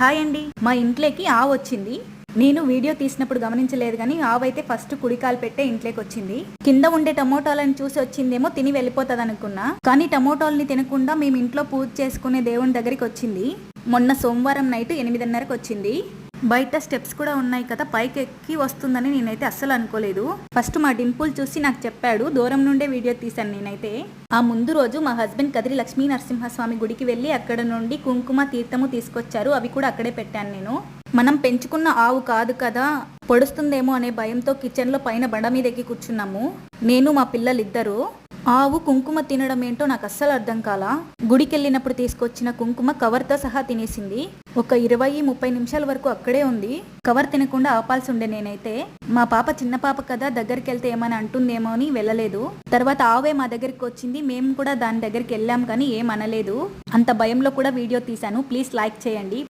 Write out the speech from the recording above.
Hi అండి. మా ఇంట్లోకి ఆవు వచ్చింది. నేను వీడియో తీసినప్పుడు గమనించలేదు కానీ ఆవు అయితే ఫస్ట్ కుడికాలు పెట్టే ఇంట్లోకి వచ్చింది కింద ఉండే టమోటాలను చూసి వచ్చిందేమో తిని వెళ్ళిపోతుంది అనుకున్నా కానీ టమోటాలని తినకుండా మేము ఇంట్లో పూజ చేసుకునే దేవుని దగ్గరికి వచ్చింది. మొన్న సోమవారం నైట్ ఎనిమిదిన్నరకు వచ్చింది. బయట స్టెప్స్ కూడా ఉన్నాయి కదా పైకి ఎక్కి వస్తుందని నేనైతే అస్సలు అనుకోలేదు. ఫస్ట్ మా డింపుల్ చూసి నాకు చెప్పాడు దూరం నుండే వీడియో తీశాను నేనైతే. ఆ ముందు రోజు మా హస్బెండ్ కదిరి లక్ష్మీ నరసింహస్వామి గుడికి వెళ్ళి అక్కడ నుండి కుంకుమ తీర్థము తీసుకొచ్చారు అవి కూడా అక్కడే పెట్టాను నేను. మనం పెంచుకున్న ఆవు కాదు కదా పొడుస్తుందేమో అనే భయంతో కిచెన్లో పైన బండ మీద ఎక్కి కూర్చున్నాము. నేను మా పిల్లలిద్దరూ ఆవు కుంకుమ తినడం ఏంటో నాకు అస్సలు అర్థం కాల. గుడికెళ్ళినప్పుడు తీసుకొచ్చిన కుంకుమ కవర్తో సహా తినేసింది. ఒక ఇరవై ముప్పై నిమిషాల వరకు అక్కడే ఉంది. కవర్ తినకుండా ఆపాల్సి ఉండే నేనైతే. మా పాప చిన్న పాప కదా దగ్గరికి వెళ్తే ఏమైనా అంటుందేమో అని వెళ్ళలేదు. తర్వాత ఆవే మా దగ్గరికి వచ్చింది. మేము కూడా దాని దగ్గరికి వెళ్ళాం కానీ ఏం అనలేదు అంత భయంలో కూడా వీడియో తీశాను. ప్లీజ్ లైక్ చేయండి.